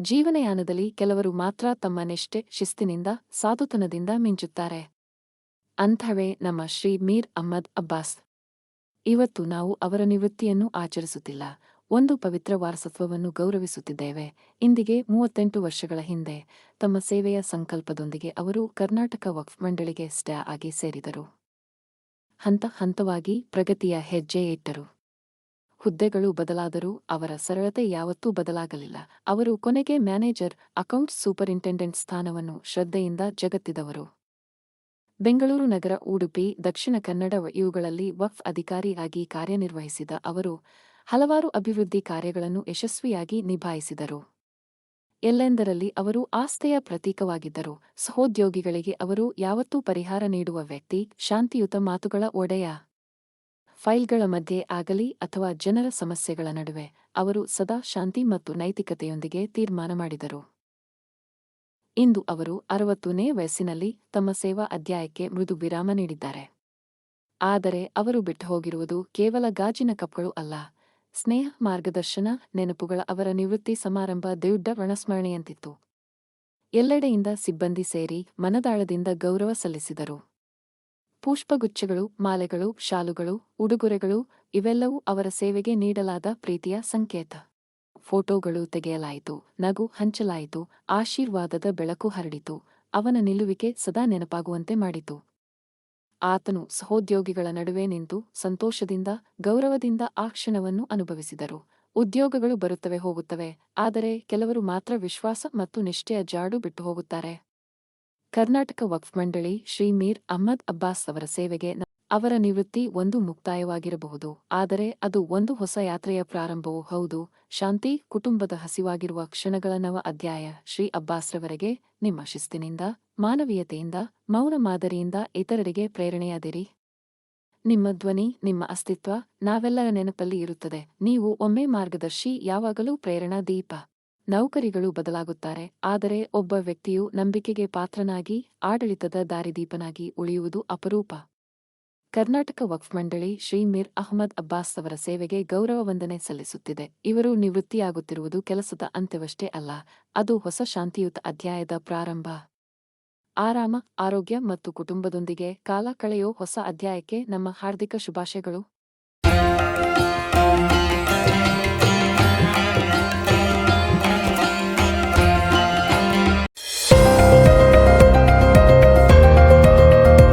ಜೀವನಯಾನದಲ್ಲಿ ಕೆಲವರು ಮಾತ್ರ ತಮ್ಮ ನಿಷ್ಠೆ, ಶಿಸ್ತಿನಿಂದ, ಸಾಧುತನದಿಂದ ಮಿಂಚುತ್ತಾರೆ. ಅಂಥವೇ ನಮ್ಮ ಶ್ರೀ ಮೀರ್ ಅಹ್ಮದ್ ಅಬ್ಬಾಸ್. ಇವತ್ತು ನಾವು ಅವರ ನಿವೃತ್ತಿಯನ್ನು ಆಚರಿಸುತ್ತಿಲ್ಲ. ಒಂದು ಪವಿತ್ರ ವಾರಸತ್ವವನ್ನು ಗೌರವಿಸುತ್ತಿದ್ದೇವೆ. ಇಂದಿಗೆ ಮೂವತ್ತೆಂಟು ವರ್ಷಗಳ ಹಿಂದೆ ತಮ್ಮ ಸೇವೆಯ ಸಂಕಲ್ಪದೊಂದಿಗೆ ಅವರು ಕರ್ನಾಟಕ ವಕ್ಫ್ ಮಂಡಳಿಗೆ ಸ್ಟಾ ಆಗಿ ಸೇರಿದರು. ಹಂತ ಹಂತವಾಗಿ ಪ್ರಗತಿಯ ಹೆಜ್ಜೆ ಇಟ್ಟರು. ಹುದ್ದೆಗಳು ಬದಲಾದರೂ ಅವರ ಸರಳತೆ ಯಾವತ್ತೂ ಬದಲಾಗಲಿಲ್ಲ. ಅವರು ಕೊನೆಗೆ ಮ್ಯಾನೇಜರ್ ಅಕೌಂಟ್ಸ್ ಸೂಪರಿಂಟೆಂಡೆಂಟ್ ಸ್ಥಾನವನ್ನು ಶ್ರದ್ಧೆಯಿಂದ ಜಗತ್ತಿದವರು. ಬೆಂಗಳೂರು ನಗರ, ಉಡುಪಿ, ದಕ್ಷಿಣ ಕನ್ನಡ ಇವುಗಳಲ್ಲಿ ವಕ್ಫ್ ಅಧಿಕಾರಿಯಾಗಿ ಕಾರ್ಯನಿರ್ವಹಿಸಿದ ಅವರು ಹಲವಾರು ಅಭಿವೃದ್ಧಿ ಕಾರ್ಯಗಳನ್ನು ಯಶಸ್ವಿಯಾಗಿ ನಿಭಾಯಿಸಿದರು. ಎಲ್ಲೆಂದರಲ್ಲಿ ಅವರು ಆಸ್ಥೆಯ ಪ್ರತೀಕವಾಗಿದ್ದರು. ಸಹೋದ್ಯೋಗಿಗಳಿಗೆ ಅವರು ಯಾವತ್ತೂ ಪರಿಹಾರ ನೀಡುವ ವ್ಯಕ್ತಿ, ಶಾಂತಿಯುತ ಮಾತುಗಳ ಒಡೆಯ. ಫೈಲ್ಗಳ ಮಧ್ಯೆ ಆಗಲಿ ಅಥವಾ ಜನರ ಸಮಸ್ಯೆಗಳ ನಡುವೆ, ಅವರು ಸದಾ ಶಾಂತಿ ಮತ್ತು ನೈತಿಕತೆಯೊಂದಿಗೆ ತೀರ್ಮಾನ ಮಾಡಿದರು. ಇಂದು ಅವರು ಅರವತ್ತನೇ ವಯಸ್ಸಿನಲ್ಲಿ ತಮ್ಮ ಸೇವಾ ಅಧ್ಯಾಯಕ್ಕೆ ಮೃದು ವಿರಾಮ ನೀಡಿದ್ದಾರೆ. ಆದರೆ ಅವರು ಬಿಟ್ಟು ಹೋಗಿರುವುದು ಕೇವಲ ಗಾಜಿನ ಕಪ್ಗಳು ಅಲ್ಲ. ಸ್ನೇಹ, ಮಾರ್ಗದರ್ಶನ, ನೆನಪುಗಳ ಅವರ ನಿವೃತ್ತಿ ಸಮಾರಂಭ ದೊಡ್ಡ ರಣಸ್ಮರಣೆಯಂತಿತ್ತು. ಎಲ್ಲೆಡೆಯಿಂದ ಸಿಬ್ಬಂದಿ ಸೇರಿ ಮನದಾಳದಿಂದ ಗೌರವ ಸಲ್ಲಿಸಿದರು. ಪುಷ್ಪಗುಚ್ಛಗಳು, ಮಾಲೆಗಳು, ಶಾಲುಗಳು, ಉಡುಗೊರೆಗಳು ಇವೆಲ್ಲವೂ ಅವರ ಸೇವೆಗೆ ನೀಡಲಾದ ಪ್ರೀತಿಯ ಸಂಕೇತ. ಫೋಟೋಗಳು ತೆಗೆಯಲಾಯಿತು, ನಗು ಹಂಚಲಾಯಿತು, ಆಶೀರ್ವಾದದ ಬೆಳಕು ಹರಡಿತು, ಅವನ ನಿಲ್ಲುವಿಕೆ ಸದಾ ನೆನಪಾಗುವಂತೆ ಮಾಡಿತು. ಆತನು ಸಹೋದ್ಯೋಗಿಗಳ ನಡುವೆ ನಿಂತು ಸಂತೋಷದಿಂದ, ಗೌರವದಿಂದ ಆ ಕ್ಷಣವನ್ನು ಅನುಭವಿಸಿದರು. ಉದ್ಯೋಗಗಳು ಬರುತ್ತವೆ ಹೋಗುತ್ತವೆ, ಆದರೆ ಕೆಲವರು ಮಾತ್ರ ವಿಶ್ವಾಸ ಮತ್ತು ನಿಷ್ಠೆಯ ಜಾಡು ಬಿಟ್ಟು ಹೋಗುತ್ತಾರೆ. ಕರ್ನಾಟಕ ವಕ್ಫ್ ಮಂಡಳಿ ಶ್ರೀ ಮೀರ್ ಅಹ್ಮದ್ ಅಬ್ಬಾಸ್ ಅವರ ಸೇವೆಗೆ ಅವರ ನಿವೃತ್ತಿ ಒಂದು ಮುಕ್ತಾಯವಾಗಿರಬಹುದು. ಆದರೆ ಅದು ಒಂದು ಹೊಸ ಯಾತ್ರೆಯ ಪ್ರಾರಂಭವೂ ಹೌದು. ಶಾಂತಿ ಕುಟುಂಬದ ಹಸಿವಾಗಿರುವ ಕ್ಷಣಗಳ ನವ ಅಧ್ಯಾಯ ಶ್ರೀ ಅಬ್ಬಾಸ್ರವರೆಗೆ ನಿಮ್ಮ ಶಿಸ್ತಿನಿಂದ, ಮಾನವೀಯತೆಯಿಂದ, ಮೌನ ಮಾದರಿಯಿಂದ ಇತರರಿಗೆ ಪ್ರೇರಣೆಯಾದಿರಿ. ನಿಮ್ಮ ಧ್ವನಿ, ನಿಮ್ಮ ಅಸ್ತಿತ್ವ ನಾವೆಲ್ಲರ ನೆನಪಲ್ಲಿ ಇರುತ್ತದೆ. ನೀವು ಒಮ್ಮೆ ಮಾರ್ಗದರ್ಶಿ ಯಾವಾಗಲೂ ಪ್ರೇರಣಾ ದೀಪ. ನೌಕರಿಗಳು ಬದಲಾಗುತ್ತಾರೆ, ಆದರೆ ಒಬ್ಬ ವ್ಯಕ್ತಿಯು ನಂಬಿಕೆಗೆ ಪಾತ್ರನಾಗಿ, ಆಡಳಿತದ ದಾರಿದೀಪನಾಗಿ ಉಳಿಯುವುದು ಅಪರೂಪ. ಕರ್ನಾಟಕ ವಕ್ಫ್ ಮಂಡಳಿ ಶ್ರೀ ಮೀರ್ ಅಹ್ಮದ್ ಅಬ್ಬಾಸ್ ಅವರ ಸೇವೆಗೆ ಗೌರವ ವಂದನೆ ಸಲ್ಲಿಸುತ್ತಿದೆ. ಇವರು ನಿವೃತ್ತಿಯಾಗುತ್ತಿರುವುದು ಕೆಲಸದ ಅಂತ್ಯವಷ್ಟೇ ಅಲ್ಲ, ಅದು ಹೊಸ ಶಾಂತಿಯುತ ಅಧ್ಯಾಯದ ಪ್ರಾರಂಭ. ಆರಾಮ, ಆರೋಗ್ಯ ಮತ್ತು ಕುಟುಂಬದೊಂದಿಗೆ ಕಾಲ ಕಳೆಯೋ ಹೊಸ ಅಧ್ಯಾಯಕ್ಕೆ ನಮ್ಮ ಹಾರ್ದಿಕ ಶುಭಾಶಯಗಳು.